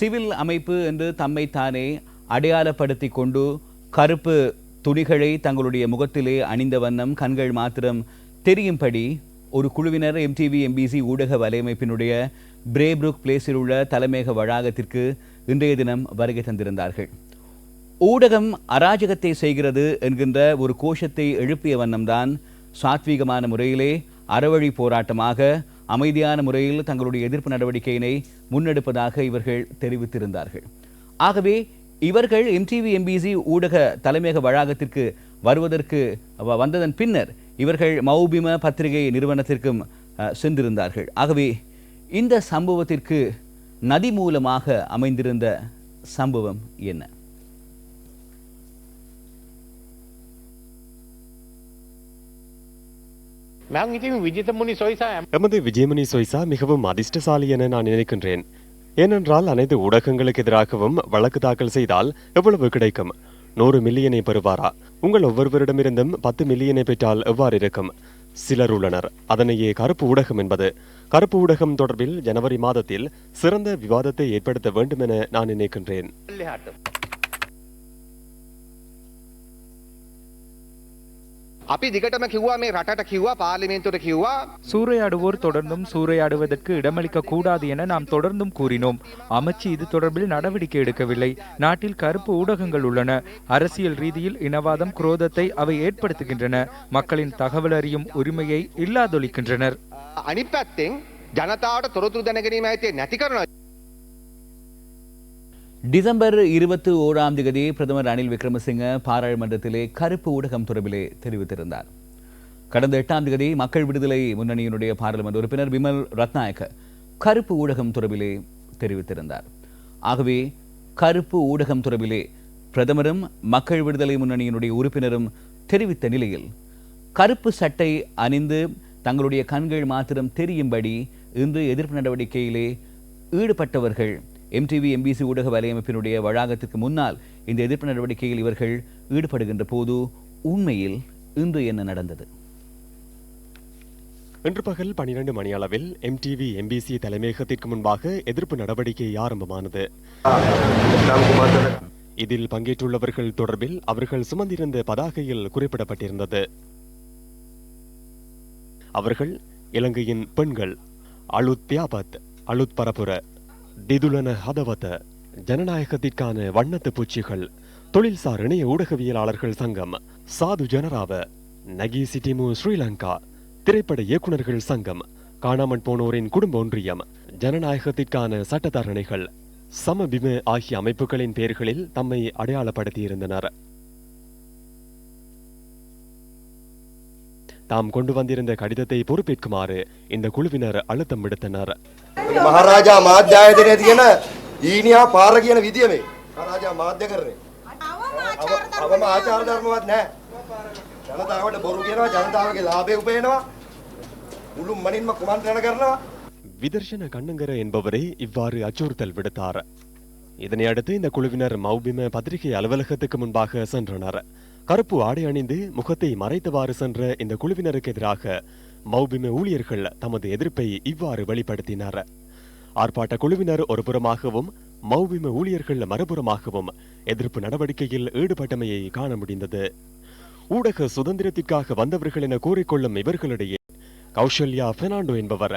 Civil அமைப்பு என்று தம்மைத்தானே அடையாளப்படுத்தி கொண்டு கருப்பு துணிகளை தங்களுடைய முகத்திலே அணிந்த வண்ணம் கண்கள் மாத்திரம் தெரியும்படி ஒரு குழுவினர் எம்டிவி எம்பிசி ஊடக வலையமைப்பினுடைய பிரேப்ரூக் பிளேஸில் உள்ள தலைமையக வளாகத்திற்கு இன்றைய தினம் வருகை தந்திருந்தார்கள். ஊடகம் அராஜகத்தை செய்கிறது என்கின்ற ஒரு கோஷத்தை எழுப்பிய வண்ணம்தான் சாத்வீகமான முறையிலே அறவழி போராட்டமாக அமைதியான முறையில் தங்களுடைய எதிர்ப்பு நடவடிக்கையினை முன்னெடுப்பதாக இவர்கள் தெரிவித்திருந்தார்கள். ஆகவே இவர்கள் எம்டிவி எம்பிசி ஊடக தலைமையக வளாகத்திற்கு வருவதற்கு வந்ததன் பின்னர் இவர்கள் மௌபிம பத்திரிகை நிறுவனத்திற்கும் சென்றிருந்தார்கள். ஆகவே இந்த சம்பவத்திற்கு நதி மூலமாக அமைந்திருந்த சம்பவம் என்ன? எமது விஜயமணி சொய்சா மிகவும் அதிர்ஷ்டசாலி என நான் நினைக்கின்றேன் ஏனென்றால் அனைத்து ஊடகங்களுக்கு எதிராகவும் வழக்கு தாக்கல் செய்தால் எவ்வளவு கிடைக்கும் நூறு மில்லியனை பெறுவாரா உங்கள் ஒவ்வொருவரிடமிருந்தும் பத்து மில்லியனை பெற்றால் எவ்வாறு இருக்கும் சிலர் உள்ளனர் அதனையே கருப்பு ஊடகம் என்பது. கருப்பு ஊடகம் தொடர்பில் ஜனவரி மாதத்தில் சிறந்த விவாதத்தை ஏற்படுத்த வேண்டும் என நான் நினைக்கின்றேன் අපි දිගටම කිව්වා මේ රටට කිව්වා පාර්ලිමේන්තුවට කිව්වා சூறையாடுவோர் தொடர்ந்தும் சூறையாடுவதற்கு இடமளிக்க கூடாது என நாம் தொடர்ந்தும் கூறினோம் அமைச்சு இது தொடர்பில் நடவடிக்கை எடுக்கவில்லை நாட்டில் கருப்பு ஊடகங்கள் உள்ளன அரசியல் ரீதியில் இனவாதம் குரோதத்தை அவை ஏற்படுத்துகின்றன மக்களின் தகவல் அறியும் உரிமையை இல்லாதொழிக்கின்றனர் අනිත් පැත්තෙන් ජනතාවට තොරතුරු දැනගැනීම ඇතේ නැති කරන டிசம்பர் இருபத்தி ஓராம் தேதி பிரதமர் ரணில் விக்ரமசிங்க பாராளுமன்றத்திலே கருப்பு ஊடகம் தொடர்பிலே தெரிவித்திருந்தார். கடந்த எட்டாம் தேதி மக்கள் விடுதலை முன்னணியினுடைய பாராளுமன்ற உறுப்பினர் விமல் ரத்நாயக்க கருப்பு ஊடகம் தொடர்பிலே தெரிவித்திருந்தார். ஆகவே கருப்பு ஊடகம் தொடர்பிலே பிரதமரும் மக்கள் விடுதலை முன்னணியினுடைய உறுப்பினரும் தெரிவித்த நிலையில் கருப்பு சட்டை அணிந்து தங்களுடைய கண்கள் மாத்திரம் தெரியும்படி இன்று எதிர்ப்பு நடவடிக்கையிலே ஈடுபட்டவர்கள் எம்டிவி எம்பிசி ஊடக வலையமைப்பினுடைய வளாகத்திற்கு முன்னால் இந்த எதிர்ப்பு நடவடிக்கையில் இவர்கள் ஈடுபடுகின்ற போது உண்மையில் இன்று என்ன நடந்தது? இன்று பகல் பனிரெண்டு மணி அளவில் எம்டிவி எம்பிசி தலைமையகத்திற்கு முன்பாக எதிர்ப்பு நடவடிக்கை ஆரம்பமானது. இதில் பங்கேற்றுள்ளவர்கள் தொடர்பில் அவர்கள் சுமந்திருந்த பதாகையில் குறிப்பிடப்பட்டிருந்தது. அவர்கள் இலங்கையின் பெண்கள் அலுத் தியாபத் அலுத் பரபுர டிதுலன ஹதவத ஜனநாயகத்திற்கான வண்ணத்து பூச்சிகள் தொழில்சார் இணைய ஊடகவியலாளர்கள் சங்கம் சாது ஜனராவ நகி சிட்டிமு ஸ்ரீலங்கா திரைப்பட இயக்குனர்கள் சங்கம் காணாமற் போனோரின் குடும்ப ஒன்றியம் ஜனநாயகத்திற்கான சட்டத்தரணைகள் சமபிம ஆகிய அமைப்புகளின் பெயர்களில் தம்மை அடையாளப்படுத்தியிருந்தனர். தாம் கொண்டு வந்திருந்த கடிதத்தை பொறுப்பேற்குமாறு இந்த குழுவினர் அழுத்தம் விடுத்தனர் මහරාජා මාධ්‍යායතනය තියෙන ඊනියා පාර කියන විදිය මේ මහරාජා මාධ්‍ය කරන්නේ අවම ආචාර ධර්මවත් නැහැ ජනතාවට බොරු කියනවා ජනතාවගේ ලාභය උපයනවා මුළු මනින්ම කුමන්ත්‍රණ කරනවා விதர்ஷன கண்ணங்கர என்பவரே இவ்வாறு அச்சுறுத்தல் விடுத்தார் இதனை அடுத்து இந்த குழுவினர் மௌபிம பத்திரிகை அலுவலகத்துக்கு முன்பாக சென்றனர் கருப்பு ஆடை அணிந்து முகத்தை மறைத்தவாறு சென்ற இந்த குழுவினருக்கு எதிராக மௌபிம ஊழியர்கள் தமது எதிர்ப்பை இவ்வாறு வெளிப்படுத்தினர். ஆர்ப்பாட்ட குழுவினர் ஒரு புறமாகவும் மௌபிம ஊழியர்கள் மறுபுறமாகவும் எதிர்ப்பு நடவடிக்கையில் ஈடுபட்டமையை காண முடிந்தது. ஊடக சுதந்திரத்திற்காக வந்தவர்கள் என கூறிக்கொள்ளும் இவர்களிடையே கௌசல்யா பெர்னாண்டோ என்பவர்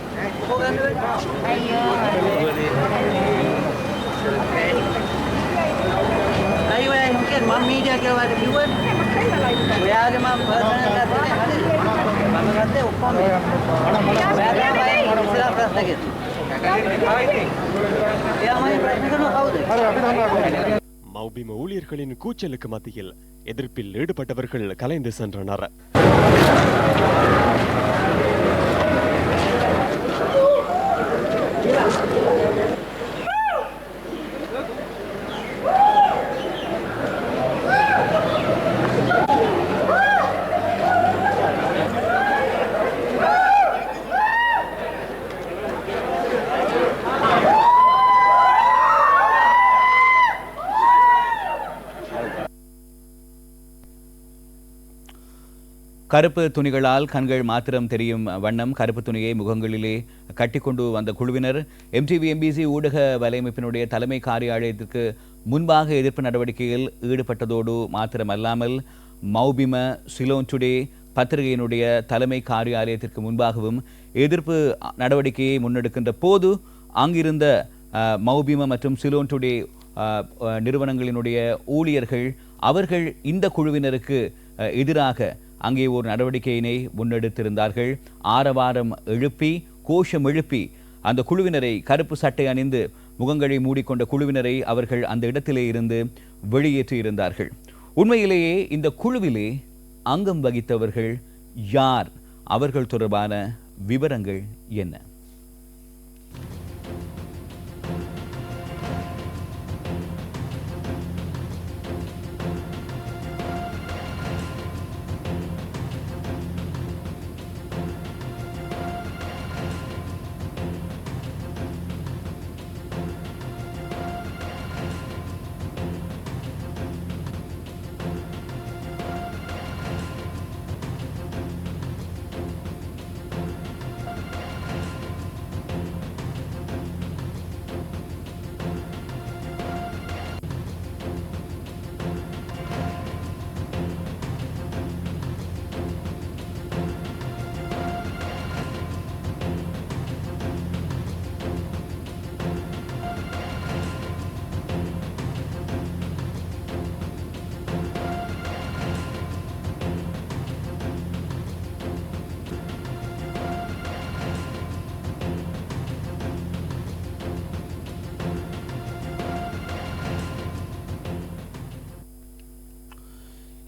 mungkin mami dia keluar dari Yuan. Ya, dia mami. Mami kata upam. Saya bayar silah prasna gitu. Mawbima ஊழியர்களின் கூச்சலுக்கு மத்தியில் எதிர்ப்பில் ஈடுபட்டவர்கள் கலைந்து சென்றனர் கருப்பு துணிகளால் கண்கள் மாத்திரம் தெரியும் வண்ணம். கருப்பு துணியை முகங்களிலே கட்டிக்கொண்டு வந்த குழுவினர் எம்டிவி எம்பிசி ஊடக வலையமைப்பினுடைய தலைமை காரியாலயத்திற்கு முன்பாக எதிர்ப்பு நடவடிக்கையில் ஈடுபட்டதோடு மாத்திரமல்லாமல் மௌபிம சிலோன் டுடே பத்திரிகையினுடைய தலைமை காரியாலயத்திற்கு முன்பாகவும் எதிர்ப்பு நடவடிக்கையை முன்னெடுக்கின்ற போது அங்கிருந்த மௌபிம மற்றும் சிலோன் டுடே நிறுவனங்களினுடைய ஊழியர்கள் அவர்கள் இந்த குழுவினருக்கு எதிராக அங்கே ஒரு நடவடிக்கையினை முன்னெடுத்திருந்தார்கள். ஆரவாரம் எழுப்பி கோஷம் எழுப்பி அந்த குழுவினரை கருப்பு சட்டை அணிந்து முகங்களை மூடிக்கொண்ட குழுவினரை அவர்கள் அந்த இடத்திலே இருந்து வெளியேற்றியிருந்தார்கள் உண்மையிலேயே இந்த குழுவிலே அங்கம் வகித்தவர்கள் யார்? அவர்கள் தொடர்பான விவரங்கள் என்ன?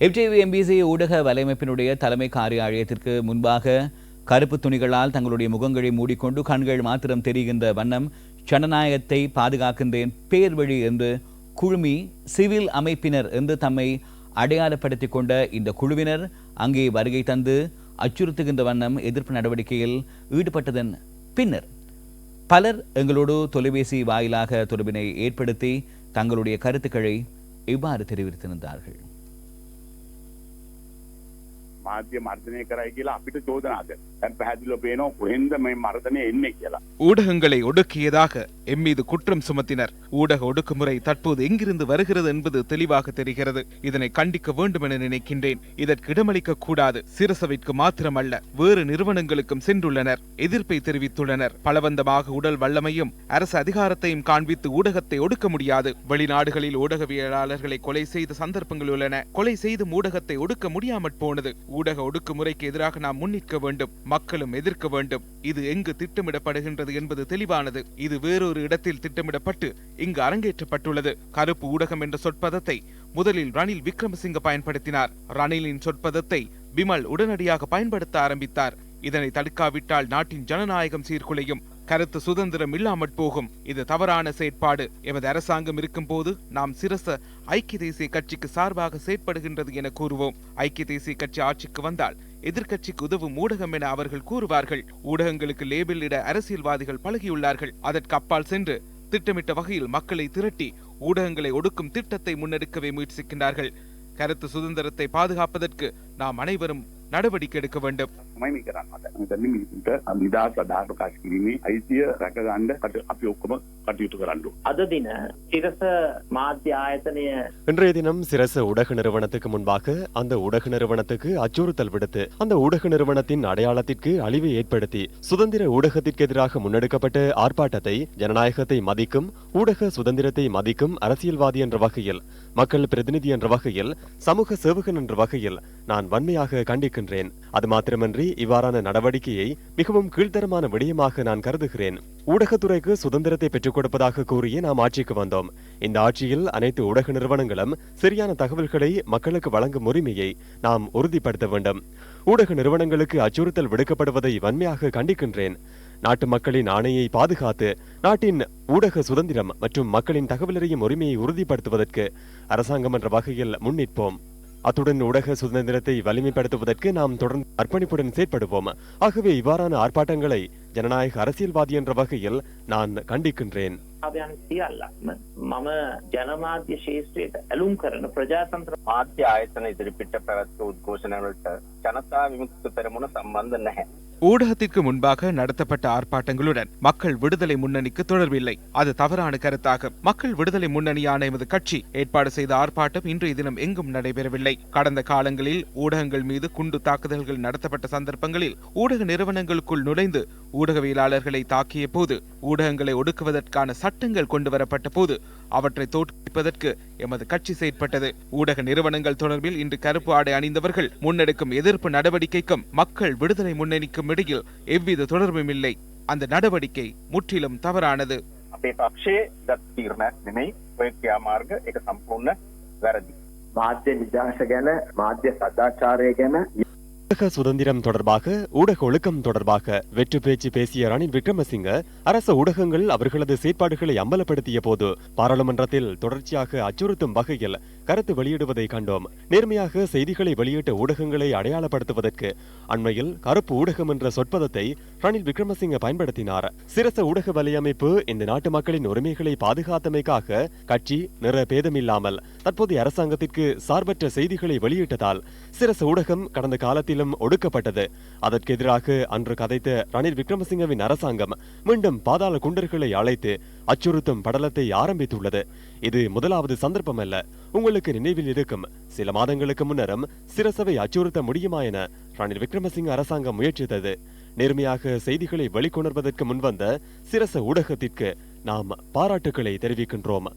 எஃப்டிவி எம்பிசி ஊடக வலையமைப்பினுடைய தலைமை காரியாலயத்திற்கு முன்பாக கருப்பு துணிகளால் தங்களுடைய முகங்களை மூடிக்கொண்டு கண்கள் மாத்திரம் தெரிகின்ற வண்ணம் ஜனநாயகத்தை பாதுகாக்கின்றேன் பேர் வழி என்று குழுமி சிவில் அமைப்பினர் என்று தம்மை அடையாளப்படுத்திக் கொண்ட இந்த குழுவினர் அங்கே வருகை தந்து அச்சுறுத்துகின்ற வண்ணம் எதிர்ப்பு நடவடிக்கையில் ஈடுபட்டதன் பின்னர் பலர் எங்களோடு தொலைபேசி வாயிலாக தொடர்பினை ஏற்படுத்தி தங்களுடைய கருத்துக்களை இவ்வாறு தெரிவித்திருந்தார்கள். මාධ්‍ය මර්ධනය කරයි කියලා අපිට චෝදනා කර. දැන් පැහැදිලිව පේනවා කොහෙන්ද මේ මර්ධනය එන්නේ කියලා. ஊடகங்களை ஒடுக்கியதாக எம் மீது குற்றம் சுமத்தினர் ஊடக ஒடுக்குமுறை தற்போது எங்கிருந்து வருகிறது என்பது தெளிவாக தெரிகிறது இதனை கண்டிக்க வேண்டும் என நினைக்கின்றேன் இதற்கு இடமளிக்க கூடாது சிரசவிற்கு மாத்திரமல்ல வேறு நிறுவனங்களுக்கும் சென்றுள்ளனர் எதிர்ப்பை தெரிவித்துள்ளனர் பலவந்தமாக உடல் வல்லமையும் அரசு அதிகாரத்தையும் காண்பித்து ஊடகத்தை ஒடுக்க முடியாது வெளிநாடுகளில் ஊடகவியலாளர்களை கொலை செய்த சந்தர்ப்பங்கள் உள்ளன கொலை செய்தும் ஊடகத்தை ஒடுக்க முடியாமற் போனது ஊடக ஒடுக்குமுறைக்கு எதிராக நாம் முன்னிற்க வேண்டும் மக்களும் எதிர்க்க வேண்டும். இது எங்கு திட்டமிடப்படுகின்றது என்பது தெளிவானது. இது வேறொரு இடத்தில் திட்டமிடப்பட்டு இங்கு அரங்கேற்றப்பட்டுள்ளது. கருப்பு ஊடகம் என்ற சொற்பதத்தை முதலில் ரணில் விக்ரமசிங்க பயன்படுத்தினார். ரணிலின் சொற்பதத்தை விமல் உடனடியாக பயன்படுத்த ஆரம்பித்தார். இதனை தடுக்காவிட்டால் நாட்டின் ஜனநாயகம் சீர்குலையும். கருத்து சுதந்திரம் இல்லாமற் போகும். இது தவறான செயற்பாடு. எமது அரசாங்கம் இருக்கும்போது நாம் சிரச ஐக்கிய தேசிய கட்சிக்கு சார்பாக செயற்படுகின்றது என கூறுவோம். ஐக்கிய தேசிய கட்சி ஆட்சிக்கு வந்தால் எதிர்க்கட்சிக்கு உதவும் ஊடகம் என அவர்கள் கூறுவார்கள். ஊடகங்களுக்கு லேபிள் இட அரசியல்வாதிகள் பழகியுள்ளார்கள். அதற்கு அப்பால் சென்று திட்டமிட்ட வகையில் மக்களை திரட்டி ஊடகங்களை ஒடுக்கும் திட்டத்தை முன்னெடுக்கவே முயற்சிக்கின்றார்கள். கருத்து சுதந்திரத்தை பாதுகாப்பதற்கு நாம் அனைவரும் நடவடிக்கை எடுக்க வேண்டும். තමයි මේ කරන්න මට. මෙතන මිනිසුන්ට නිදහස් අදහස් ප්‍රකාශ කිරීමේ අයිතිය රැකගන්න කට- අපි ඔක්කොම කටයුතු කරන්න ඕනේ. අද දින සිරස මාධ්‍ය ආයතනය இன்றைய தினம் சிரச ஊடக நிறுவனத்துக்கு முன்பாக அந்த ஊடக நிறுவனத்துக்கு அச்சுறுத்தல் விடுத்து அந்த ஊடக நிறுவனத்தின் அடையாளத்திற்கு அழிவை ஏற்படுத்தி சுதந்திர ஊடகத்திற்கு எதிராக முன்னெடுக்கப்பட்ட ஆர்ப்பாட்டத்தை ஜனநாயகத்தை மதிக்கும் ஊடக சுதந்திரத்தை மதிக்கும் அரசியல்வாதி என்ற வகையில் மக்கள் பிரதிநிதி என்ற வகையில் சமூக சேவகன் என்ற வகையில் நான் வன்மையாக கண்டிக்கின்றேன் அது மாத்திரமன்றி இவ்வாறான நடவடிக்கையை மிகவும் கீழ்த்தரமான விடயமாக நான் கருதுகிறேன். ஊடகத்துறைக்கு சுதந்திரத்தை பெற்றுக் கொடுப்பதாக கூறியே நாம் ஆட்சிக்கு வந்தோம். இந்த ஆட்சியில் அனைத்து ஊடக நிறுவனங்களும் சரியான தகவல்களை மக்களுக்கு வழங்கும் உரிமையை நாம் உறுதிப்படுத்த வேண்டும். ஊடக நிறுவனங்களுக்கு அச்சுறுத்தல் விடுக்கப்படுவதை வன்மையாக கண்டிக்கின்றேன். நாட்டு மக்களின் ஆணையை பாதுகாத்து நாட்டின் ஊடக சுதந்திரம் மற்றும் மக்களின் தகவலறியும் உரிமையை உறுதிப்படுத்துவதற்கு அரசாங்கம் என்ற வகையில் முன்னிற்போம். அத்துடன் ஊடக சுதந்திரத்தை வலிமைப்படுத்துவதற்கு நாம் தொடர்ந்து அர்ப்பணிப்புடன் செயற்படுவோம். ஆகவே இவ்வாறான ஆர்ப்பாட்டங்களை ஜனநாயக அரசியல்வாதி என்ற வகையில் நான் கண்டிக்கின்றேன். ආවයන් සියල්ලක්ම මම ජනමාධ්‍ය ශේෂත්‍රයට ඇලුම් කරන ප්‍රජාතන්ත්‍ර මාධ්‍ය ආයතන ඉදිරිපිට පැවැත්වූ උද්ඝෝෂණවලට ජනතා විමුක්ති පෙරමුණ සම්බන්ධ නැහැ. ஊடகத்திற்கு முன்பாக நடத்தப்பட்ட ஆர்ப்பாட்டங்களுடன் மக்கள் விடுதலை முன்னணிக்கு தொடர்பில்லை அது தவறான கருத்தாகும் மக்கள் விடுதலை முன்னணியான எமது கட்சி ஏற்பாடு செய்த ஆர்ப்பாட்டம் இன்றைய தினம் எங்கும் நடைபெறவில்லை கடந்த காலங்களில் ஊடகங்கள் மீது குண்டு தாக்குதல்கள் நடத்தப்பட்ட சந்தர்ப்பங்களில் ஊடக நிறுவனங்களுக்குள் நுழைந்து ஊடகவியலாளர்களை தாக்கிய போது ஊடகங்களை ஒடுக்குவதற்கான சட்டங்கள் கொண்டு வரப்பட்ட போது அவற்றை தோற்கடிப்பதற்கு எமது கட்சி செயற்பட்டது ஊடக நிறுவனங்கள் தொடர்பில் இன்று கருப்பு ஆடை அணிந்தவர்கள் முன்னெடுக்கும் எதிர்ப்பு நடவடிக்கைக்கும் மக்கள் விடுதலை முன்னணிக்கும் இடையில் எவ்வித தொடர்பும் இல்லை அந்த நடவடிக்கை முற்றிலும் தவறானது අපේ පක්ෂයේ ගත් තීරණයක් නෙමෙයි ඔය ක්‍රියාමාර්ග ඒක සම්පූර්ණ වැරදි. මාධ්‍ය නිදහස ගැන මාධ්‍ය සදාචාරය ගැන வர்த்தக சுதந்திரம் தொடர்பாக ஊடக ஒழுக்கம் தொடர்பாக வெற்று பேச்சு பேசிய ரணில் விக்ரமசிங்க அரச ஊடகங்கள் அவர்களது செயற்பாடுகளை அம்பலப்படுத்திய போது பாராளுமன்றத்தில் தொடர்ச்சியாக அச்சுறுத்தும் வகையில் கருத்து வெளியிடுவதை கண்டோம். நேர்மையாக செய்திகளை வெளியிட்ட ஊடகங்களை அடையாளப்படுத்துவதற்கு அண்மையில் கருப்பு ஊடகம் என்ற சொற்பதத்தை ரணில் விக்ரமசிங்க பயன்படுத்தினார். சிரச ஊடக வலையமைப்பு இந்த நாட்டு மக்களின் உரிமைகளை பாதுகாத்தமைக்காக கட்சி நிற பேதமில்லாமல் தற்போதைய அரசாங்கத்திற்கு சார்பற்ற செய்திகளை வெளியிட்டதால் சிரச ஊடகம் கடந்த காலத்திலும் ஒடுக்கப்பட்டது. அதற்கு எதிராக அன்று கதைத்த ரணில் விக்ரமசிங்கவின் அரசாங்கம் மீண்டும் பாதாள குண்டர்களை அழைத்து அச்சுறுத்தும் படலத்தை ஆரம்பித்துள்ளது. இது முதலாவது சந்தர்ப்பம் அல்ல. உங்களுக்கு நினைவில் இருக்கும் சில மாதங்களுக்கு முன்னரும் சிரசவை அச்சுறுத்த முடியுமா என ரணில் விக்ரமசிங்க அரசாங்கம் முயற்சித்தது. நேர்மையாக செய்திகளை வெளிக்கொணர்வதற்கு முன்வந்த சிரச ஊடகத்திற்கு நாம் பாராட்டுகளை தெரிவிக்கின்றோம்.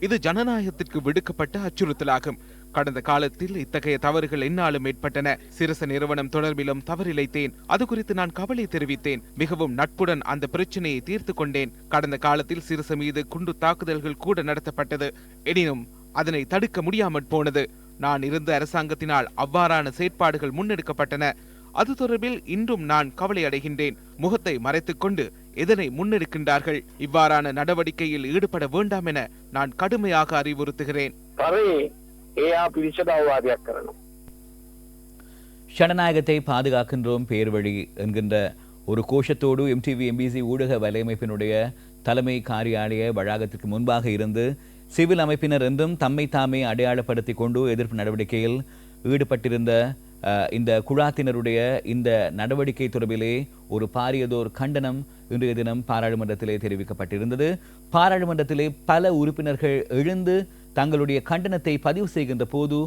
இது ஜனநாயகத்திற்கு விடுக்கப்பட்ட அச்சுறுத்தலாகும். கடந்த காலத்தில் இத்தகைய தவறுகள் என்னாலும் ஏற்பட்டன. சிறுச நிறுவனம் தொடர்பிலும் தவறிழைத்தேன். அது குறித்து நான் கவலை தெரிவித்தேன். மிகவும் நட்புடன் அந்த பிரச்சனையை தீர்த்து கொண்டேன். கடந்த காலத்தில் சிறுச மீது குண்டு தாக்குதல்கள் கூட நடத்தப்பட்டது. எனினும் அதனை தடுக்க முடியாமற் போனது. நான் இருந்த அரசாங்கத்தினால் அவ்வாறான செயற்பாடுகள் முன்னெடுக்கப்பட்டன. அது தொடர்பில் இன்றும் நான் கவலை அடைகின்றேன். முகத்தை மறைத்துக்கொண்டு எதனை முன்னெடுக்கின்றார்கள்? இவ்வாறான நடவடிக்கையில் ஈடுபட வேண்டாம் என நான் கடுமையாக அறிவுறுத்துகிறேன். ඒ අපි විෂද අවවාදයක් කරනවා. ஜனநாயகத்தை பாதுகாக்கின்றோம் பேர்வழி என்கின்ற ஒரு கோஷத்தோடு எம்டிவி எம்பிசி ஊடக வலையமைப்பினுடைய தலைமை காரியாலய வளாகத்திற்கு முன்பாக இருந்து சிவில் அமைப்பினர் என்றும் தம்மை தாமே அடையாளப்படுத்தி கொண்டு எதிர்ப்பு நடவடிக்கையில் ஈடுபட்டிருந்த அஹ், இந்த குழாத்தினருடைய இந்த நடவடிக்கை தொடர்பிலே ஒரு பாரியதோர் கண்டனம் இன்றைய தினம் பாராளுமன்றத்திலே தெரிவிக்கப்பட்டிருந்தது பாராளுமன்றத்திலே பல உறுப்பினர்கள் எழுந்து தங்களுடைய கண்டனத்தை பதிவு செய்கின்ற போது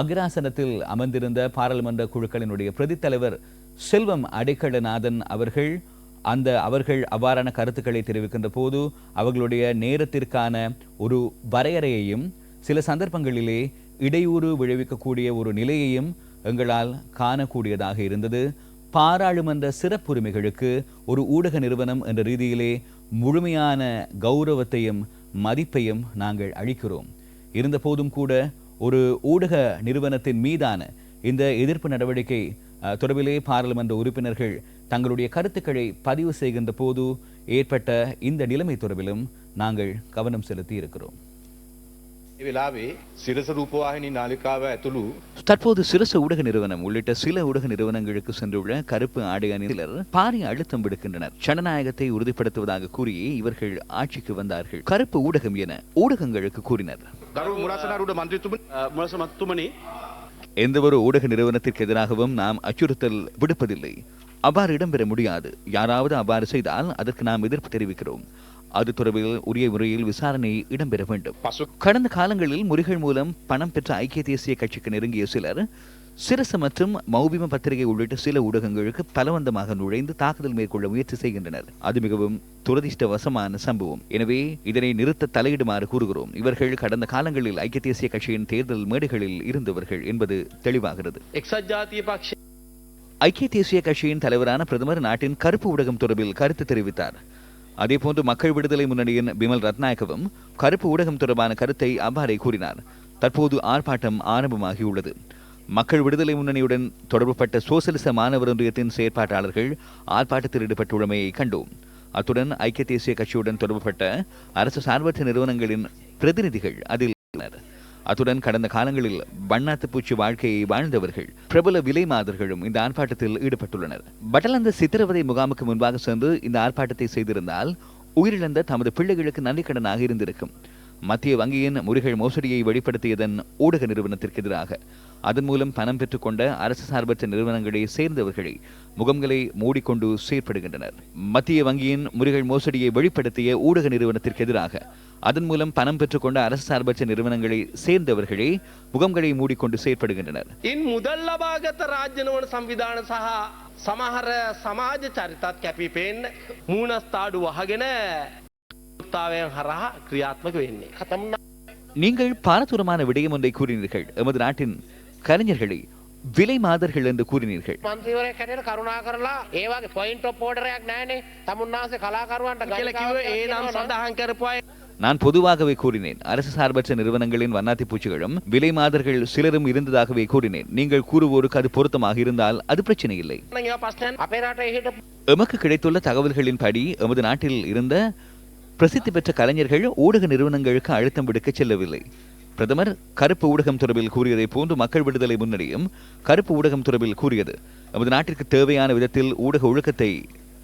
அக்ராசனத்தில் அமர்ந்திருந்த பாராளுமன்ற குழுக்களினுடைய பிரதித்தலைவர் செல்வம் அடைக்கலநாதன் அவர்கள் அந்த அவர்கள் அவ்வாறான கருத்துக்களை தெரிவிக்கின்ற போது அவர்களுடைய நேரத்திற்கான ஒரு வரையறையையும் சில சந்தர்ப்பங்களிலே இடையூறு விளைவிக்கக்கூடிய ஒரு நிலையையும் எங்களால் காணக்கூடியதாக இருந்தது. பாராளுமன்ற சிறப்புரிமைகளுக்கு ஒரு ஊடக நிறுவனம் என்ற ரீதியிலே முழுமையான கௌரவத்தையும் மதிப்பையும் நாங்கள் அளிக்கிறோம். இருந்தபோதும் கூட ஒரு ஊடக நிறுவனத்தின் மீதான இந்த எதிர்ப்பு நடவடிக்கை தொடர்பிலே பாராளுமன்ற உறுப்பினர்கள் தங்களுடைய கருத்துக்களை பதிவு செய்கின்ற போது ஏற்பட்ட இந்த நிலைமை தொடர்பிலும் நாங்கள் கவனம் செலுத்தி இருக்கிறோம். தற்போது சிரச ஊடக நிறுவனம் உள்ளிட்ட சில ஊடக நிறுவனங்களுக்கு சென்றுள்ள கருப்பு ஆடை அணியினர் பாரிய அழுத்தம் விடுக்கின்றனர். ஜனநாயகத்தை உறுதிப்படுத்துவதாக கூறி இவர்கள் ஆட்சிக்கு வந்தார்கள். கருப்பு ஊடகம் என ஊடகங்களுக்கு கூறினர். எந்த ஒரு ஊடக நிறுவனத்திற்கு எதிராகவும் நாம் அச்சுறுத்தல் விடுப்பதில்லை. அவ்வாறு இடம்பெற முடியாது. யாராவது அவ்வாறு செய்தால் அதற்கு நாம் எதிர்ப்பு தெரிவிக்கிறோம். அது தொடர்பில் உரிய முறையில் விசாரணை இடம்பெற வேண்டும். கடந்த காலங்களில் முறைகள் மூலம் பணம் பெற்ற ஐக்கிய தேசிய கட்சிக்கு நெருங்கிய சிலர் சிரசு மற்றும் மௌபிம பத்திரிகை உள்ளிட்ட சில ஊடகங்களுக்கு பலவந்தமாக நுழைந்து தாக்குதல் மேற்கொள்ள முயற்சி செய்கின்றனர். அது மிகவும் துரதிர்ஷ்டவசமான சம்பவம். எனவே இதனை நிறுத்த தலையிடுமாறு கூறுகிறோம். இவர்கள் கடந்த காலங்களில் ஐக்கிய தேசிய கட்சியின் தேர்தல் மேடைகளில் இருந்தவர்கள் என்பது தெளிவாகிறது. ஐக்கிய தேசிய கட்சியின் தலைவரான பிரதமர் நாட்டின் கருப்பு ஊடகம் தொடர்பில் கருத்து தெரிவித்தார். அதேபோன்று மக்கள் விடுதலை முன்னணியின் பிமல் ரத்நாயகவும் கருப்பு ஊடகம் தொடர்பான கருத்தை அவ்வாறே கூறினார். தற்போது ஆர்ப்பாட்டம் ஆரம்பமாகியுள்ளது. மக்கள் விடுதலை முன்னணியுடன் தொடர்புபட்ட சோசலிச மாணவர் ஒன்றியத்தின் செயற்பாட்டாளர்கள் ஆர்ப்பாட்டத்தில் ஈடுபட்டுள்ளமையை கண்டோம். அத்துடன் ஐக்கிய தேசிய கட்சியுடன் தொடர்புபட்ட அரசு சார்பற்ற நிறுவனங்களின் பிரதிநிதிகள் அதில் உள்ளனர். அத்துடன் கடந்த காலங்களில் வண்ணாத்து பூச்சி வாழ்க்கையை வாழ்ந்தவர்கள் பிரபல விலை மாதர்களும் இந்த ஆர்ப்பாட்டத்தில் ஈடுபட்டுள்ளனர். பட்டலந்த சித்திரவதை முகாமுக்கு முன்பாக சென்று இந்த ஆர்ப்பாட்டத்தை செய்திருந்தால் உயிரிழந்த தமது பிள்ளைகளுக்கு நன்றிக்கடனாக இருந்திருக்கும். மத்திய வங்கியின் முறிகள் மோசடியை வெளிப்படுத்தியதன் ஊடக நிறுவனத்திற்கு எதிராக அதன் மூலம் பணம் பெற்றுக்கொண்ட அரசு சார்பற்ற நிறுவனங்களை சேர்ந்தவர்களை முகங்களை மூடிக்கொண்டு செயற்படுகின்றனர். மத்திய வங்கியின் முறிகள் மோசடியை வெளிப்படுத்திய ஊடக நிறுவனத்திற்கு எதிராக அதன் மூலம் பணம் பெற்றுக்கொண்ட அரசு சார்பற்ற நிறுவனங்களை சேர்ந்தவர்களே முகங்களை மூடிக்கொண்டு செயற்படுகின்றனர். ಇನ್ ಮೊದಲ ಭಾಗದ ರಾಜ್ಯನವನ ಸಂವಿಧಾನ ಸಹ ಸಮಹರ ಸಮಾಜ ಚರಿತಾತ್ ಕ್ಯಾಪಿಪೇನ್ நீங்கள் பாரதூரமான விடயம் ஒன்றை கூறினீர்கள். எமது நாட்டின் கலைஞர்களை விலை மாதர்கள் என்று கூறினீர்கள் මන්ත්‍රීවරය කැටට කරුණා කරලා ඒවාගේ පොයින්ට පෝඩරයක් නෑනේ තමුන්නාසේ කලාකරුවන්ට කියල කිව ඒ නම් සඳහන් කරපුයි நான் பொதுவாகவே கூறினேன் அரசு சார்பற்ற நிறுவனங்களின் வண்ணாத்தி பூச்சிகளும் விலை மாதர்கள் சிலரும் இருந்ததாகவே கூறினேன் நீங்கள் கூறுவோருக்கு அது பொருத்தமாக இருந்தால் அது பிரச்சனை இல்லை ඒවා පස්සන් අපේ රට එහිට எமக்கு கிடைத்துள்ள தகவல்களின்படி எமது நாட்டில் இருந்த பிரசித்தி பெற்ற கலைஞர்கள் ஊடக நிறுவனங்களுக்கு அழுத்தம் விடுக்க செல்லவில்லை பிரதமர் கருப்பு ஊடகம் தொடர்பில் கூறியதை போன்று மக்கள் விடுதலை முன்னணியும் கருப்பு ஊடகம் தொடர்பில் கூறியது எமது நாட்டிற்கு தேவையான விதத்தில் ஊடக ஒழுக்கத்தை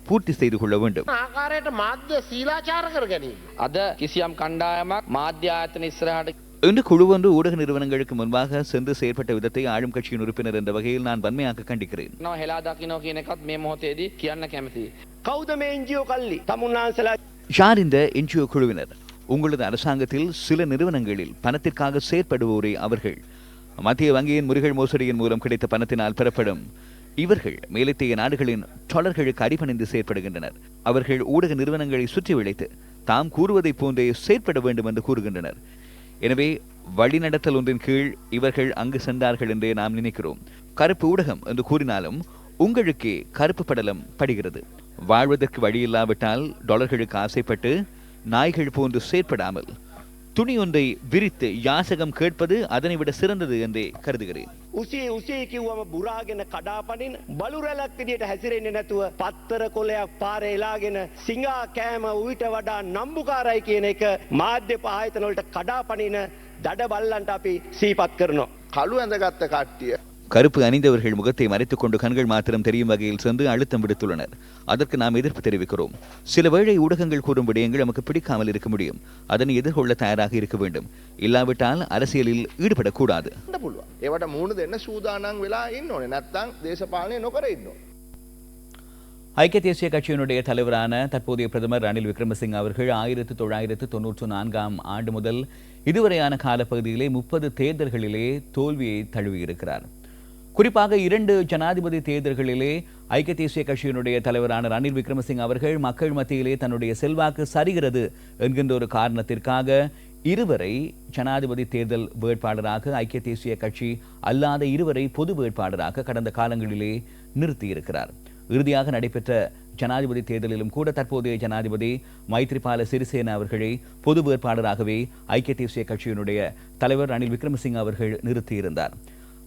பூர்த்தி செய்து கொள்ள வேண்டும் ආකාරයට මාධ්‍ය සීලාචාර කර ගැනීම. අද කිසියම් කණ්ඩායමක් මාධ්‍ය ආයතන ඉස්සරහට இன்று குழு ஒன்று ஊடக நிறுவனங்களுக்கு முன்பாக சென்று செயற்பட்ட விதத்தை ஆளும் கட்சியின் உறுப்பினர் என்ற வகையில் நான் வன்மையாக கண்டிக்கிறேன் නව හෙලා දකිනෝ කියන එකත් මේ මොහොතේදී කියන්න කැමතියි. කෞද මේ ඉංජියෝ කල්ලි තමුන්නාන්සලා யார் இந்த என்ஜிஓ குழுவினர் உங்களது அரசாங்கத்தில் சில நிறுவனங்களில் பணத்திற்காக செயற்படுவோரே அவர்கள். மத்திய வங்கியின் முறிகள் மோசடியின் மூலம் கிடைத்த பணத்தினால் பெறப்படும் இவர்கள் மேலத்தைய நாடுகளின் தொடர்களுக்கு அடிபணிந்து செயற்படுகின்றனர். அவர்கள் ஊடக நிறுவனங்களை சுற்றி விளைத்து தாம் கூறுவதைப் போன்றே செயற்பட வேண்டும் என்று கூறுகின்றனர். எனவே வழிநடத்தல் ஒன்றின் கீழ் இவர்கள் அங்கு சென்றார்கள் என்றே நாம் நினைக்கிறோம். கருப்பு ஊடகம் என்று கூறினாலும் உங்களுக்கே கருப்பு படலம் படுகிறது. வாழ்வதற்கு வழியில்லாவிட்டால் டாலர்களுக்கு ஆசைப்பட்டு நாய்கள் போன்று செயற்படாமல் துணி ஒன்றை விரித்து யாசகம் கேட்பது அதனை விட சிறந்தது என்றே கருதுகிறேன் උසේ උසේ කිව්වම බුරාගෙන කඩාපනින් බලුරැලක් විදියට හැසිරෙන්නේ නැතුව පත්තර කොලයක් පාර එලාගෙන සිංහා කෑම ඌට වඩා නම්බුකාරයි කියන එක මාධ්‍ය පායතනවලට කඩාපනින දඩ බල්ලන්ට අපි සීපත් කරනවා. කළු ඇඳගත්ත කට්ටිය கருப்பு அணிந்தவர்கள் முகத்தை மறைத்துக் கொண்டு கண்கள் மாத்திரம் தெரியும் வகையில் சென்று அழுத்தம் விடுத்துள்ளனர். அதற்கு நாம் எதிர்ப்பு தெரிவிக்கிறோம். சில வேளை ஊடகங்கள் கூறும் விடயங்கள் நமக்கு பிடிக்காமல் இருக்க முடியும். அதனை எதிர்கொள்ள தயாராக இருக்க வேண்டும். இல்லாவிட்டால் அரசியலில் ஈடுபடக்கூடாது. ஐக்கிய தேசிய கட்சியினுடைய தலைவரான தற்போதைய பிரதமர் ரணில் விக்ரமசிங்க அவர்கள் ஆயிரத்தி தொள்ளாயிரத்து தொன்னூற்று நான்காம் ஆண்டு முதல் இதுவரையான காலப்பகுதியிலே முப்பது தேர்தல்களிலே தோல்வியை தழுவியிருக்கிறார். குறிப்பாக இரண்டு ஜனாதிபதி தேர்தல்களிலே ஐக்கிய தேசிய கட்சியினுடைய தலைவரான ரணில் விக்ரமசிங் அவர்கள் மக்கள் மத்தியிலே தன்னுடைய செல்வாக்கு சரிகிறது என்கின்ற ஒரு காரணத்திற்காக இருவரை ஜனாதிபதி தேர்தல் வேட்பாளராக ஐக்கிய தேசிய கட்சி அல்லாத இருவரை பொது வேட்பாளராக கடந்த காலங்களிலே நிறுத்தியிருக்கிறார். இறுதியாக நடைபெற்ற ஜனாதிபதி தேர்தலிலும் கூட தற்போதைய ஜனாதிபதி மைத்ரிபால சிறிசேன அவர்களை பொது வேட்பாளராகவே ஐக்கிய தேசிய கட்சியினுடைய தலைவர் ரணில் விக்ரமசிங்க அவர்கள் நிறுத்தியிருந்தார்.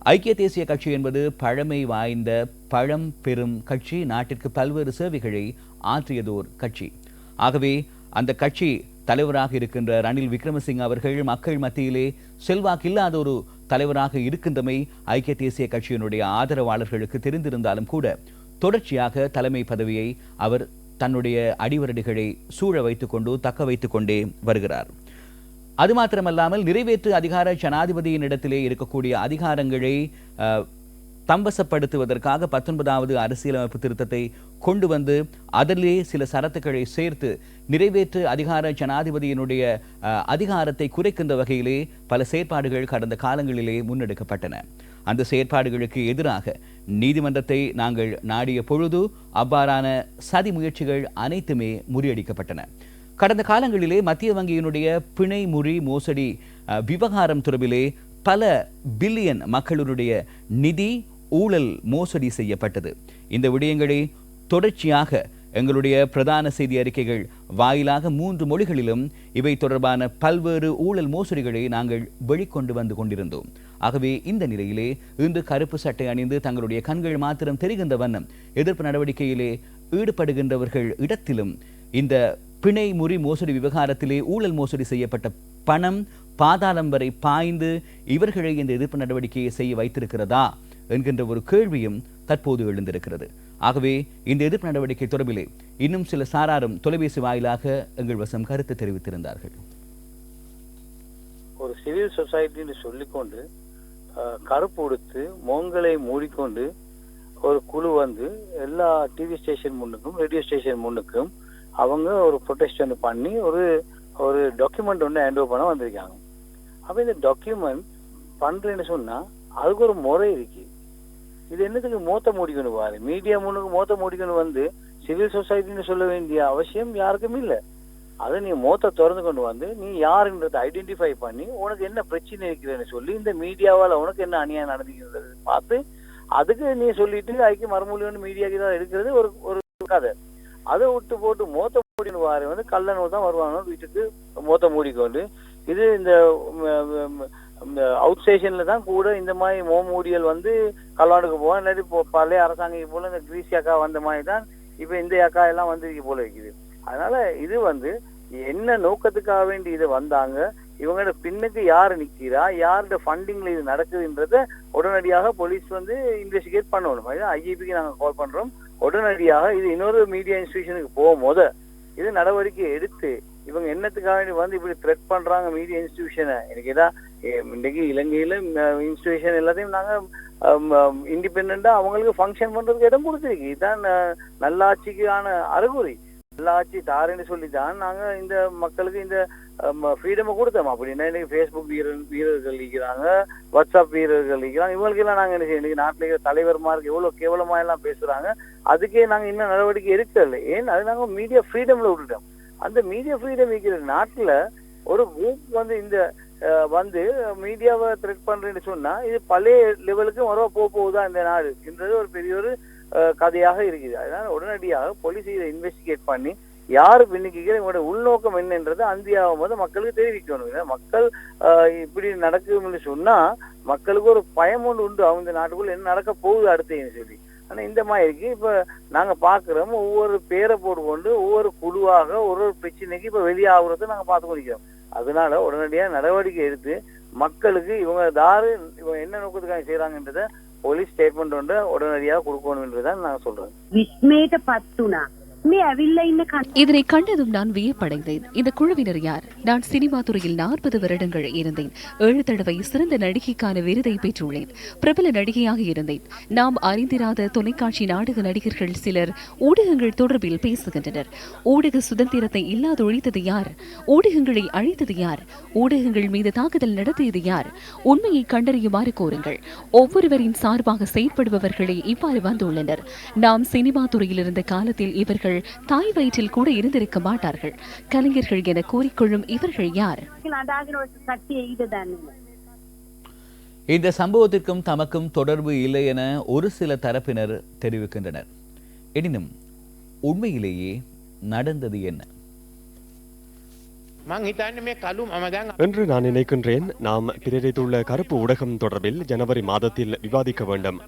ஐக்கிய தேசிய கட்சி என்பது பழமை வாய்ந்த பழம் பெரும் கட்சி. நாட்டிற்கு பல்வேறு சேவைகளை ஆற்றியதோர் கட்சி. ஆகவே அந்த கட்சி தலைவராக இருக்கின்ற ரணில் விக்ரமசிங் அவர்கள் மக்கள் மத்தியிலே செல்வாக்கு இல்லாத ஒரு தலைவராக இருக்கின்றமை ஐக்கிய தேசிய கட்சியினுடைய ஆதரவாளர்களுக்கு தெரிந்திருந்தாலும் கூட தொடர்ச்சியாக தலைமை பதவியை அவர் தன்னுடைய அடிவரடிகளை சூழ வைத்துக்கொண்டு தக்க வைத்துக்கொண்டே வருகிறார். அது மாத்திரமல்லாமல் நிறைவேற்று அதிகார ஜனாதிபதியினிடத்திலே இருக்கக்கூடிய அதிகாரங்களை தம்பசப்படுத்துவதற்காக பத்தொன்பதாவது அரசியலமைப்பு திருத்தத்தை கொண்டு வந்து அதிலே சில சரத்துக்களை சேர்த்து நிறைவேற்று அதிகார ஜனாதிபதியினுடைய அதிகாரத்தை குறைக்கின்ற வகையிலே பல செயற்பாடுகள் கடந்த காலங்களிலே முன்னெடுக்கப்பட்டன. அந்த செயற்பாடுகளுக்கு எதிராக நீதிமன்றத்தை நாங்கள் நாடிய பொழுது அவ்வாறான சதி முயற்சிகள் அனைத்துமே முறியடிக்கப்பட்டன. கடந்த காலங்களிலே மத்திய வங்கியினுடைய பிணை முறி மோசடி விவகாரம் தொடர்பிலே பல பில்லியன் மக்களுடைய நிதி ஊழல் மோசடி செய்யப்பட்டது. இந்த விடயங்களை தொடர்ச்சியாக எங்களுடைய பிரதான செய்தி அறிக்கைகள் வாயிலாக மூன்று மொழிகளிலும் இவை தொடர்பான பல்வேறு ஊழல் மோசடிகளை நாங்கள் வெளிக்கொண்டு வந்து கொண்டிருந்தோம். ஆகவே இந்த நிலையிலே இன்று கருப்பு சட்டை அணிந்து தங்களுடைய கண்கள் மாத்திரம் தெரிகின்ற வண்ணம் எதிர்ப்பு நடவடிக்கையிலே ஈடுபடுகின்றவர்கள் இடத்திலும் இந்த பிணை முறி மோசடி விவகாரத்திலே ஊழல் மோசடி செய்யப்பட்ட பணம் பாதாளம் வரை பாய்ந்து இவர்களை இந்த எதிர்ப்பு நடவடிக்கையை செய்ய வைத்திருக்கிறதா என்கின்ற ஒரு கேள்வியும் தற்போது எழுந்திருக்கிறது. ஆகவே இந்த எதிர்ப்பு நடவடிக்கை தொடர்பிலே இன்னும் சில சாராரும் தொலைபேசி வாயிலாக எங்கள் வசம் கருத்து தெரிவித்திருந்தார்கள். ஒரு சிவில் சொசைட்டின்னு சொல்லிக்கொண்டு அஹ், கருப்பு உடுத்து மோங்களை மூடிக்கொண்டு ஒரு குழு வந்து எல்லா டிவி ஸ்டேஷன் முன்னுக்கும் ரேடியோ ஸ்டேஷன் முன்னுக்கும் அவங்க ஒரு ப்ரொடெஸ்ட் வந்து பண்ணி ஒரு ஒரு டாக்குமெண்ட் ஒன்று ஹேண்ட் ஓவர் பண்ண வந்திருக்காங்க. அப்போ இந்த டாக்குமெண்ட் பண்றேன்னு சொன்னா அதுக்கு ஒரு முறை இருக்கு. இது என்னத்துக்கு மூத்த மூடிக்கணும் பாரு மீடியா முன்னுக்கு மூத்த மூடிக்கணும் வந்து சிவில் சொசைட்டின்னு சொல்ல வேண்டிய அவசியம் யாருக்கும் இல்லை. அதை நீ மூத்த திறந்து கொண்டு வந்து நீ யாருன்றதை ஐடென்டிஃபை பண்ணி உனக்கு என்ன பிரச்சனை இருக்குதுன்னு சொல்லி இந்த மீடியாவால உனக்கு என்ன அநியாயம் நடந்துக்கிறது பார்த்து அதுக்கு நீ சொல்லிட்டு அதுக்கு மறுமொழி மீடியாக்கு தான் இருக்கிறது ஒரு ஒரு கதை. அதை விட்டு போட்டு மோத்த மூடின்னு வாரு. வந்து கல்லணு தான் வருவாங்க. வீட்டுக்கு மூத்த மூடிக்கொண்டு இது இந்த அவுட் ஸ்டேஷன்ல தான் கூட இந்த மாதிரி மோமூடியல் வந்து கல்வாண்டுக்கு போவோம் இல்லாட்டி இப்போ பழைய அரசாங்கம் போல இந்த கிரீஸ் அக்கா வந்த மாதிரி தான் இப்போ இந்த அக்கா எல்லாம் வந்திருக்கு போல இருக்குது. அதனால இது வந்து என்ன நோக்கத்துக்காக வேண்டி இது வந்தாங்க? இவங்களோட பின்னுக்கு யார் நிற்கிறா யாரோட ஃபண்டிங்ல இது நடக்குதுன்றத உடனடியாக போலீஸ் வந்து இன்வெஸ்டிகேட் பண்ணணும். ஐஜிபிக்கு நாங்கள் கால் பண்றோம். உடனடியாக இது இன்னொரு மீடியா இன்ஸ்டியூஷனுக்கு போகும்போது இது நடவடிக்கை எடுத்து இவங்க என்னத்துக்காக வேண்டி வந்து இப்படி த்ரெட் பண்றாங்க மீடியா இன்ஸ்டியூஷனை எனக்கு இதான் இன்னைக்கு இலங்கையில இன்ஸ்டியூஷன் எல்லாத்தையும் நாங்க இண்டிபெண்டா அவங்களுக்கு ஃபங்க்ஷன் பண்றதுக்கு இடம் கொடுத்துருக்கு. இதுதான் நல்லாட்சிக்கான அறிகுறி. நல்லாட்சி தாரேன்னு சொல்லி தான் நாங்க இந்த மக்களுக்கு இந்த ஃப்ரீடமை கொடுத்தோம். அப்படின்னா இன்னைக்கு ஃபேஸ்புக் வீரர் வீரர்கள் இருக்கிறாங்க வாட்ஸ்அப் வீரர்கள் இருக்கிறாங்க. இவங்களுக்கெல்லாம் நாங்கள் என்ன செய்யணும் இன்னைக்கு நாட்டில் இருக்கிற தலைவர்மாருக்கு எவ்வளோ கேவலமாக எல்லாம் பேசுறாங்க அதுக்கே நாங்கள் இன்னும் நடவடிக்கை எடுக்கல. ஏன்? அது நாங்கள் மீடியா ஃப்ரீடமில் விட்டுட்டோம். அந்த மீடியா ஃப்ரீடம் இருக்கிற நாட்டில் ஒரு குரூப் வந்து இந்த வந்து மீடியாவை த்ரெட் பண்ணுறேன்னு சொன்னால் இது பழைய லெவலுக்கு வர போக போகுதா இந்த நாடு? என்றது ஒரு பெரிய ஒரு கதையாக இருக்குது. அதனால் உடனடியாக போலீஸ் இதை இன்வெஸ்டிகேட் பண்ணி யாரு பின்னுக்கு உங்களோட உள்நோக்கம் என்னன்றது அந்தியாவும் போது மக்களுக்கு தெரிவிக்கணும். மக்கள் இப்படி நடக்கும்னு சொன்னா மக்களுக்கு ஒரு பயம் ஒன்று உண்டு. அவங்க நாட்டுக்குள்ள என்ன நடக்க போகுது அடுத்ததுன்னு சொல்லி. ஆனா இந்த மாதிரி இருக்கு. இப்ப நாங்க பாக்குறோம் ஒவ்வொரு பேரை போட்டு கொண்டு ஒவ்வொரு குழுவாக ஒரு ஒரு பிரச்சனைக்கு இப்ப வெளியாகிறத நாங்க பார்த்து கொண்டிருக்கிறோம். அதனால உடனடியா நடவடிக்கை எடுத்து மக்களுக்கு இவங்க தாரு இவங்க என்ன நோக்கத்துக்காக செய்யறாங்கன்றத போலீஸ் ஸ்டேட்மெண்ட் வந்து உடனடியாக கொடுக்கணும்ன்றதான் நான் சொல்றேன். பத்துனா இதனை கண்டதும் நான் வியப்படைந்தேன். இந்த குழுவினர் யார்? நான் சினிமா துறையில் நாற்பது வருடங்கள் இருந்தேன். ஏழு தடவை சிறந்த நடிகைக்கான விருதை பெற்றுள்ளேன். பிரபல நடிகையாக இருந்தேன். நாம் அறிந்திராத தொலைக்காட்சி நாடக நடிகர்கள் சிலர் ஊடகங்கள் தொடர்பில் பேசுகின்றனர். ஊடக சுதந்திரத்தை இல்லாதொழித்தது யார்? ஊடகங்களை அழித்தது யார்? ஊடகங்கள் மீது தாக்குதல் நடத்தியது யார்? உண்மையை கண்டறியுமாறு கோருங்கள். ஒவ்வொருவரின் சார்பாக செயற்படுபவர்களே இவ்வாறு வந்துள்ளனர். நாம் சினிமா துறையில் இருந்த காலத்தில் இவர்கள் இவர்கள் தாய் வயிற்றில் கூட இருந்திருக்க மாட்டார்கள். கலைஞர்கள் என கூறிக்கொள்ளும் இவர்கள் யார்? இந்த சம்பவத்திற்கும் தமக்கும் தொடர்பு இல்லை என ஒரு சில தரப்பினர் தெரிவிக்கின்றனர். எனினும் உண்மையிலேயே நடந்தது என்ன? என்று நான் நினைக்கின்றேன் நாம் பிரேரித்துள்ள கருப்பு ஊடகம் தொடர்பில் ஜனவரி மாதத்தில் விவாதிக்க வேண்டும்.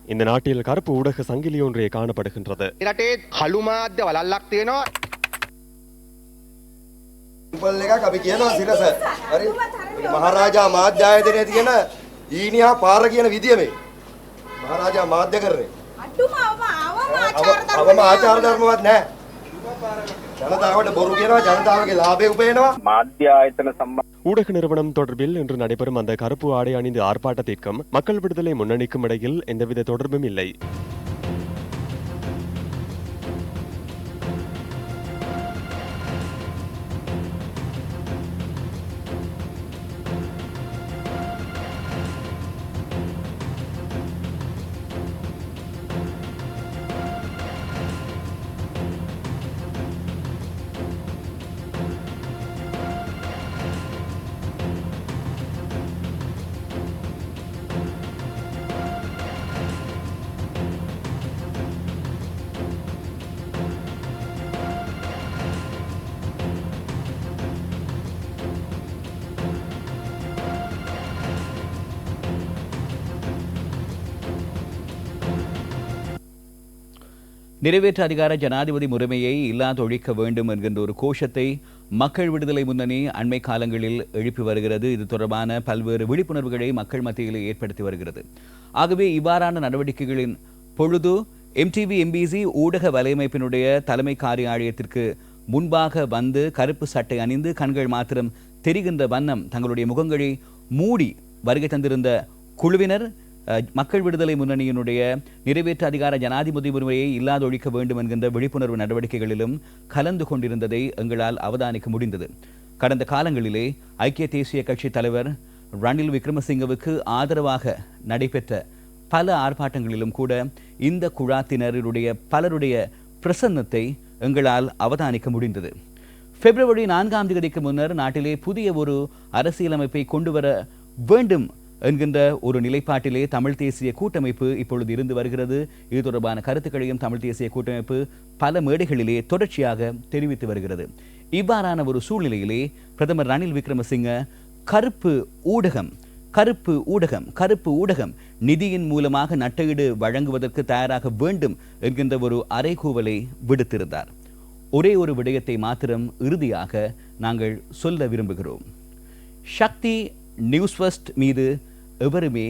කරන්න ඕනේ ඔක්කොම ලං කරනවා. ජනමාධ්‍යායතන. இந்த நாட்டில் கருப்பு ஊடக சங்கிலி ஒன்றே காணப்படுகின்றது ඒ රටේ කළු මාධ්‍ය වලල්ලක් තියෙනවා. සිම්පල් එකක් අපි කියනවා සිරස. හරි? මහරජා මාධ්‍ය ආයතනයේ තියෙන ඊනියා පාර කියන විදිය මේ. මහරජා මාධ්‍ය කරන්නේ. අවම අවම ආචාර ධර්මවත් නැහැ. ජනතාවට බොරු කියනවා ජනතාවගේ ලාභය උපයනවා. මාධ්‍ය ආයතන සම්බන්ධ ஊடக நிறுவனம் தொடர்பில் இன்று நடைபெறும் அந்த கருப்பு ஆடை அணிந்து ஆர்ப்பாட்டத்திற்கும் மக்கள் விடுதலை முன்னணிக்கும் இடையில் எந்தவித தொடர்பும் இல்லை நிறைவேற்று அதிகார ஜனாதிபதி முறைமையை இல்லாதொழிக்க வேண்டும் என்கின்ற ஒரு கோஷத்தை மக்கள் விடுதலை முன்னணி அண்மை காலங்களில் எழுப்பி வருகிறது. இது தொடர்பான பல்வேறு விழிப்புணர்வுகளை மக்கள் மத்தியில் ஏற்படுத்தி வருகிறது. ஆகவே இவ்வாறான நடவடிக்கைகளின் பொழுது எம்டிவி எம்பிசி ஊடக வலையமைப்பினுடைய தலைமை காரியாலயத்திற்கு முன்பாக வந்து கருப்பு சட்டை அணிந்து கண்கள் மாத்திரம் தெரிகின்ற வண்ணம் தங்களுடைய முகங்களை மூடி வருகை தந்திருந்த குழுவினர் மக்கள் விடுதலை முன்னணியினுடைய நிறைவேற்ற அதிகார ஜனாதிபதி முறையை இல்லாதொழிக்க வேண்டும் என்கின்ற விழிப்புணர்வு நடவடிக்கைகளிலும் கலந்து கொண்டிருந்ததை எங்களால் அவதானிக்க முடிந்தது. கடந்த காலங்களிலே ஐக்கிய தேசிய கட்சி தலைவர் ரணில் விக்ரமசிங்கவுக்கு ஆதரவாக நடைபெற்ற பல ஆர்ப்பாட்டங்களிலும் கூட இந்த குழாத்தினருடைய பலருடைய பிரசன்னத்தை எங்களால் அவதானிக்க முடிந்தது. பிப்ரவரி நான்காம் தேதிக்கு முன்னர் நாட்டிலே புதிய ஒரு அரசியலமைப்பை கொண்டு வர வேண்டும் என்கின்ற ஒரு நிலைப்பாட்டிலே தமிழ் தேசிய கூட்டமைப்பு இப்பொழுது இருந்து வருகிறது. இது தொடர்பான கருத்துக்களையும் தமிழ் தேசிய கூட்டமைப்பு பல மேடைகளிலே தொடர்ச்சியாக தெரிவித்து வருகிறது. இவ்வாறான ஒரு சூழ்நிலையிலே பிரதமர் ரணில் விக்ரமசிங்க கருப்பு ஊடகம் கருப்பு ஊடகம் கருப்பு ஊடகம் நிதியின் மூலமாக நட்டையீடு வழங்குவதற்கு தயாராக வேண்டும் என்கின்ற ஒரு அறைகூவலை விடுத்திருந்தார். ஒரே ஒரு விடயத்தை மாத்திரம் இறுதியாக நாங்கள் சொல்ல விரும்புகிறோம். சக்தி நியூஸ் ஃபர்ஸ்ட் மீது எவருமே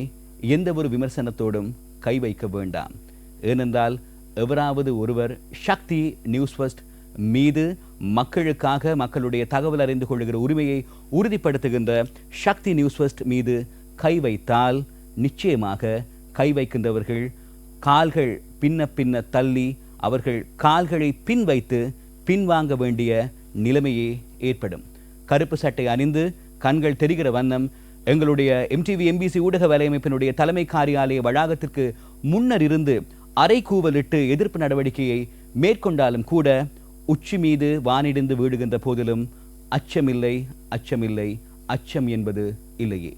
எந்த ஒரு விமர்சனத்தோடும் கை வைக்க வேண்டாம். ஏனென்றால் எவராவது ஒருவர் சக்தி நியூஸ் ஃபர்ஸ்ட் மீது மக்களுக்காக மக்களுடைய தகவல் அறிந்து கொள்கிற உரிமையை உறுதிப்படுத்துகின்ற சக்தி நியூஸ் ஃபர்ஸ்ட் மீது கை வைத்தால் நிச்சயமாக கை வைக்கின்றவர்கள் கால்கள் பின்ன பின்ன தள்ளி அவர்கள் கால்களை பின் வைத்து பின்வாங்க வேண்டிய நிலைமையே ஏற்படும். கருப்பு சட்டை அணிந்து கண்கள் தெரிகிற வண்ணம் எங்களுடைய எம்டிவி எம்பிசி ஊடக வலையமைப்பினுடைய தலைமை காரியாலய வளாகத்திற்கு முன்னர் இருந்து அரைக்கூவலிட்டு எதிர்ப்பு நடவடிக்கையை மேற்கொண்டாலும் கூட உச்சி மீது வானிடிந்து வீடுகின்ற போதிலும் அச்சமில்லை அச்சமில்லை அச்சம் என்பது இல்லையே.